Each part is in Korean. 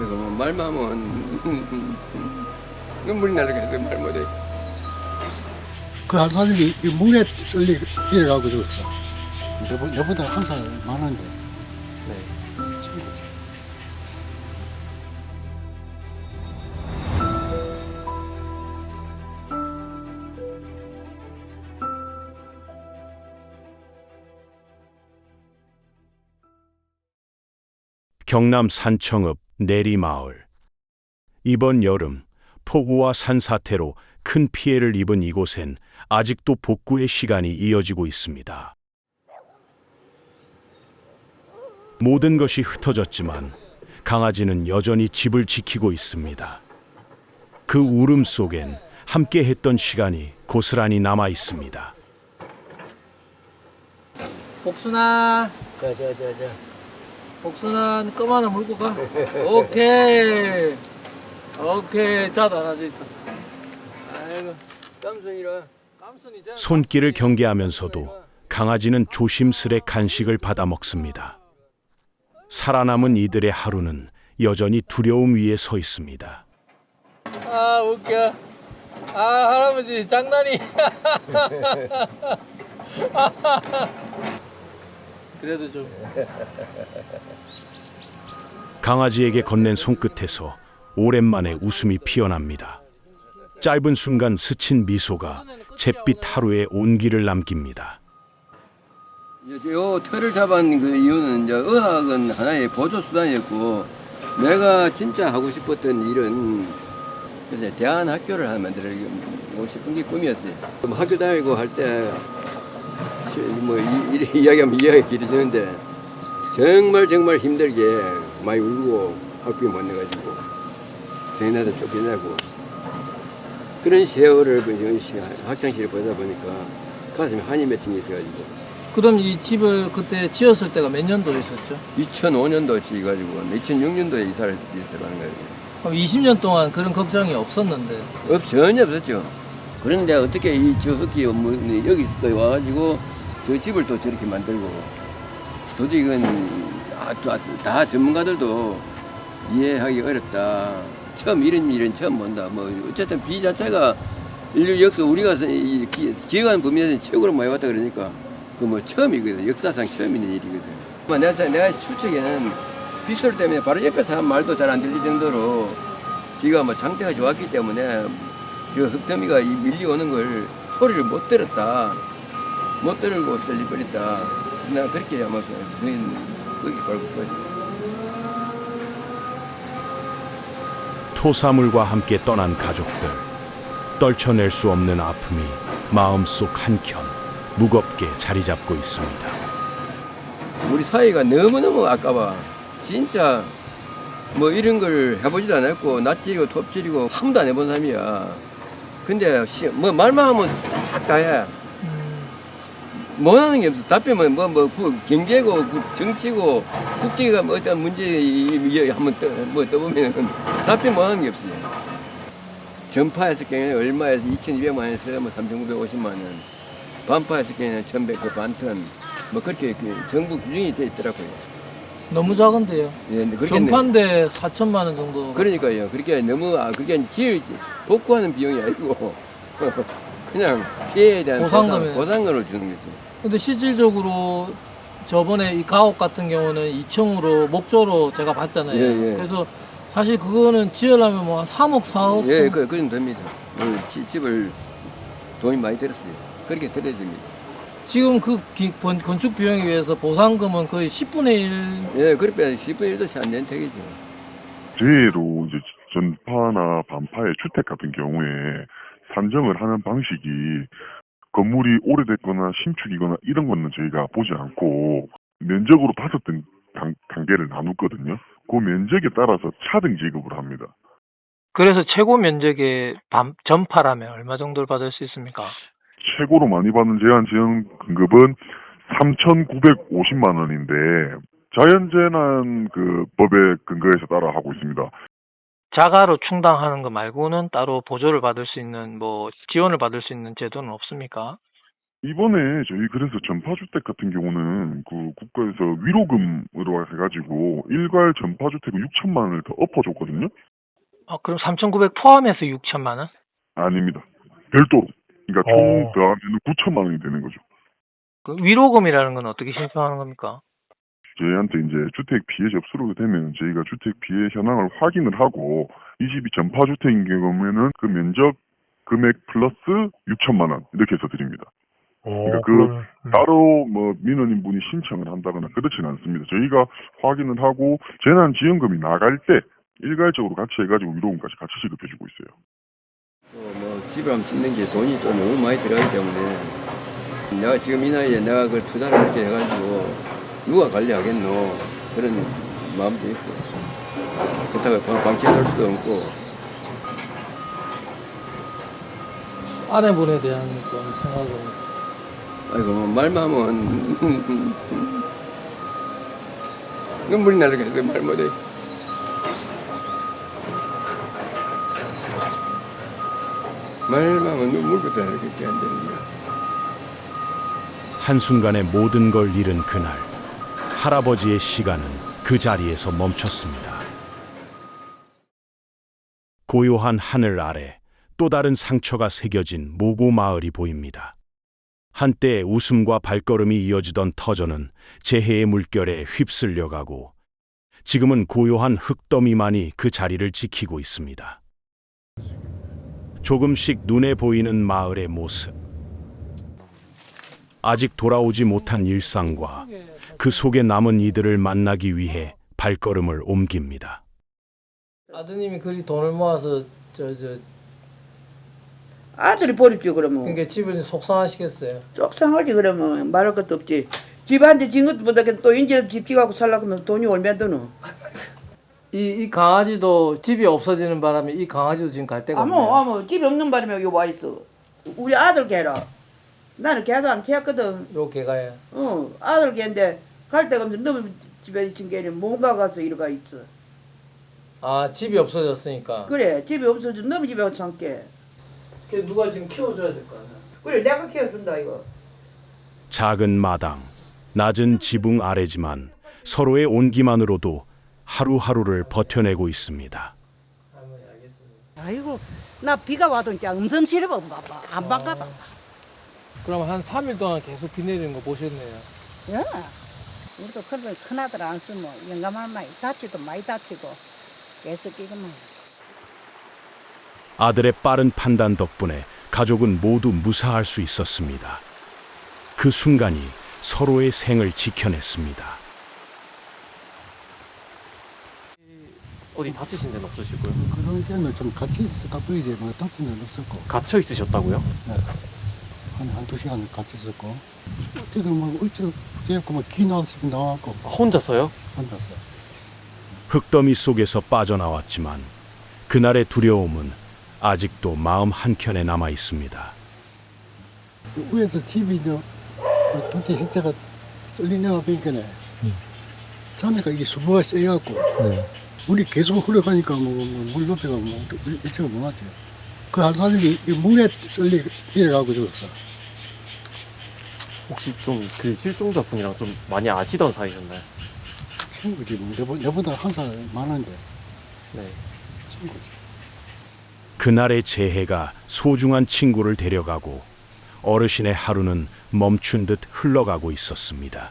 아이고 뭐 말만 하면 눈물이 나니까 그말 못해. 그한 사람이 이 문에 썰리 일어나고 그랬어. 내보, 내보다 한 살 많은데. 경남 산청읍 내리마을. 이번 여름 폭우와 산사태로 큰 피해를 입은 이곳엔 아직도 복구의 시간이 이어지고 있습니다. 모든 것이 흩어졌지만 강아지는 여전히 집을 지키고 있습니다. 그 울음 속엔 함께 했던 시간이 고스란히 남아 있습니다. 복순아. 자, 자, 자, 자. 복순아, 껌 하나 물고 가. 오케이. 오케이. 자도 하나 져 있어. 아이고, 깜순이라 깜순이 자. 손길을 경계하면서도 강아지는 조심스레 간식을 받아 먹습니다. 살아남은 이들의 하루는 여전히 두려움 위에 서 있습니다. 아, 웃겨. 아, 할아버지 장난이. 그래도 좀 강아지에게 건넨 손끝에서 오랜만에 웃음이 피어납니다. 짧은 순간 스친 미소가 잿빛 하루에 온기를 남깁니다. 요, 요 잡은 그 이유는 이제 의학은 하나의 보조 수단이었고 내가 진짜 하고 싶었던 일은 그래서 대한 학교를 하나 만들고 싶은 게 꿈이었어요. 뭐 학교 다니고 할 때 뭐 이야기하면 이야기 길어지는데 정말 정말 힘들게 많이 울고 학교에 못 나가지고 생나도 쫓겨나고 그런 세월을 그 학창시절에 보다 보니까 가슴에 한이 맺힌 게 있어가지고 그럼 이 집을 그때 지었을 때가 몇 년도에 있었죠? 2005년도에 지어가지고 2006년도에 이사를 들어가는 거예요. 그럼 20년 동안 그런 걱정이 없었는데 없 전혀 없었죠. 그런데 어떻게 이저 흙이 뭐 여기 또 와가지고 저 집을 또 저렇게 만들고 도저히 이건 아, 또, 아, 다 전문가들도 이해하기 어렵다. 처음 이런 일은 처음 본다. 뭐 어쨌든 비 자체가 인류 역사 우리가 이 기- 기억하는 범위에서 최고로 많이 왔다 그러니까 그 뭐 처음이거든. 역사상 처음 있는 일이거든. 뭐 내가 내가 추측에는 빗소리 때문에 바로 옆에서 한 말도 잘 안 들릴 정도로 비가 뭐 장대가 좋았기 때문에 그 흙더미가 이 밀려오는 걸 소리를 못 들었다. 못 들고 썰리버렸다. 나 그렇게 아마 그는 거기 살고 거지. 토사물과 함께 떠난 가족들. 떨쳐낼 수 없는 아픔이 마음속 한켠 무겁게 자리 잡고 있습니다. 우리 사이가 너무너무 아까워. 진짜 뭐 이런 걸 해보지도 않았고 낯질이고 톱질이고 한 번도 안 해본 사람이야. 근데 시- 뭐 말만 하면 싹 다 해. 못하는 게 없어. 답변은 뭐, 뭐, 그 경제고, 그 정치고, 국제가 뭐 어떤 문제 이- 이- 한번 떠, 뭐 떠보면 답변 못하는 게 없어요. 전파했을 경우에 얼마에서 2,200만 원에서 뭐 3,950만 원. 반파했을 경우에는 1,100, 그 반턴. 뭐 그렇게 그 정부 규정이 돼 있더라고요. 너무 작은데요. 예, 근데 그렇게 전판대 4천만 원 정도. 그러니까요. 그렇게 너무 아 그게 지을 복구하는 비용이 아니고 그냥 피해에 대한 보상금이네. 보상, 보상금을 주는 거지. 근데 실질적으로 저번에 이 가옥 같은 경우는 2층으로 목조로 제가 봤잖아요. 예, 예. 그래서 사실 그거는 지으려면 뭐 3억, 4억. 예, 그 그런 됩니다. 어, 시- 집을 돈이 많이 들었어요. 그렇게 들어야 됩니다. 지금 그 기- 건- 건축 비용에 비해서 보상금은 거의 10분의 1. 예, 그렇게 10분의 1도 잘안 되는 택이죠. 제로 이제 전파나 반파의 주택 같은 경우에 산정을 하는 방식이 건물이 오래됐거나 신축이거나 이런 거는 저희가 보지 않고 면적으로 다섯 등 단, 단계를 나누거든요. 그 면적에 따라서 차등 지급을 합니다. 그래서 최고 면적의 반, 전파라면 얼마 정도를 받을 수 있습니까? 최고로 많이 받는 제한 지원 금급은 3,950만 원인데 자연재난 그 법의 근거에서 따라 하고 있습니다. 자가로 충당하는 거 말고는 따로 보조를 받을 수 있는 뭐 지원을 받을 수 있는 제도는 없습니까? 이번에 저희 그래서 전파주택 같은 경우는 그 국가에서 위로금으로 해가지고 일괄 전파주택을 6천만 원을 더 엎어줬거든요. 어, 그럼 3,900 포함해서 6천만 원? 아닙니다. 별도로. 그러니까 총 어. 더하면 9천만 원이 되는 거죠. 그 위로금이라는 건 어떻게 신청하는 겁니까? 저희한테 이제 주택 피해 접수로 되면 저희가 주택 피해 현황을 확인을 하고 이 집이 전파 주택인 경우에는 그 면적 금액 플러스 6천만 원 이렇게 해서 드립니다. 그러니까 그 음. 따로 뭐 민원인 분이 신청을 한다거나 그렇지는 않습니다. 저희가 확인을 하고 재난지원금이 나갈 때 일괄적으로 같이 해가지고 위로금까지 같이 지급해주고 있어요. 또뭐 집을 짓는 게 돈이 또 너무 많이 들어가기 때문에 내가 지금 이 나이에 내가 그걸 투자를 이렇게 해가지고 누가 관리하겠노? 그런 마음도 있고. 그렇다고 방- 방치해 놓을 수도 없고. 아내분에 대한 좀 생각은. 아이고 뭐 말만 하면 눈물이 나려고 말 못해. 말만 하면 눈물부터 나르게 안 되는 거야 한순간에 모든 걸 잃은 그날 할아버지의 시간은 그 자리에서 멈췄습니다. 고요한 하늘 아래 또 다른 상처가 새겨진 모고 마을이 보입니다. 한때 웃음과 발걸음이 이어지던 터전은 재해의 물결에 휩쓸려 가고 지금은 고요한 흙더미만이 그 자리를 지키고 있습니다. 조금씩 눈에 보이는 마을의 모습. 아직 돌아오지 못한 일상과 그 속에 남은 이들을 만나기 위해 발걸음을 옮깁니다. 아드님이 그리 돈을 모아서 저 저 아들이 버렸죠 그러면 그러니까 집을 속상하시겠어요. 속상하지 그러면 말할 것도 없지 집한테 진 것보다 또 인제 집 지갖고 살려고 하면 돈이 얼마 드노 이, 이 강아지도 집이 없어지는 바람에 이 강아지도 지금 갈 데가 아무 없네요. 아무 집이 없는 바람에 여기 와 있어 우리 아들 개라 나는 개도 안 키웠거든 요 개가요. 어 아들 개인데 갈 데가 없는데 너무 집에 있은 개는 뭔가 가서 이러가 있어 아 집이 없어졌으니까. 그래 집이 없어져 너무 집에 와서 참게 그 누가 지금 키워줘야 될 거 아니야. 그래 내가 키워준다 이거 작은 마당, 낮은 지붕 아래지만 서로의 온기만으로도 하루하루를 버텨내고 있습니다. 할머니 알겠습니다. 아이고 나 비가 와도 이제 음성 실어봐 봐봐 안 바꿔봐 그럼 한 3일 동안 계속 비 내리는 거 보셨네요. 예. 우리도 그러면 큰아들 안 쓰면 영감할 많이 다치도 많이 다치고 계속 이거만 아들의 빠른 판단 덕분에 가족은 모두 무사할 수 있었습니다. 그 순간이 서로의 생을 지켜냈습니다. 어디 다치신 데는 없으시고요? 그런 데는 좀 같이 있었다 보이지 뭐 다친 데는 없었고 갇혀 있으셨다고요? 한 한두 시간 같이 있었고 지금 뭐 어찌 되었고 뭐기 나왔으면 나왔고 아, 혼자서요? 앉았어 흙더미 속에서 빠져나왔지만 그날의 두려움은 아직도 마음 한켠에 남아 있습니다. 위에서 집이 저 전체 해체가 썰리내가 보니까네 자네가 이게 수보가 세갖고 물이 계속 흘러가니까 뭐물 높이가 뭐 일체가 못하지 그한 사람이 이 물에 썰리 내려가고 죽었어 혹시 좀 그 실종자 분이랑 좀 많이 아시던 사이셨나요? 친구지 뭐 내보, 내보다 한 살 많은데 네. 그날의 재해가 소중한 친구를 데려가고 어르신의 하루는 멈춘 듯 흘러가고 있었습니다.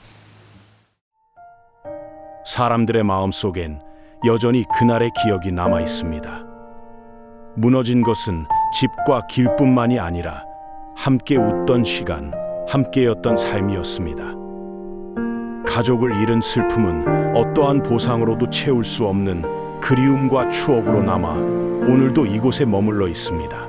사람들의 마음 속엔 여전히 그날의 기억이 남아 있습니다. 무너진 것은 집과 길뿐만이 아니라 함께 웃던 시간, 함께였던 삶이었습니다. 가족을 잃은 슬픔은 어떠한 보상으로도 채울 수 없는 그리움과 추억으로 남아 오늘도 이곳에 머물러 있습니다.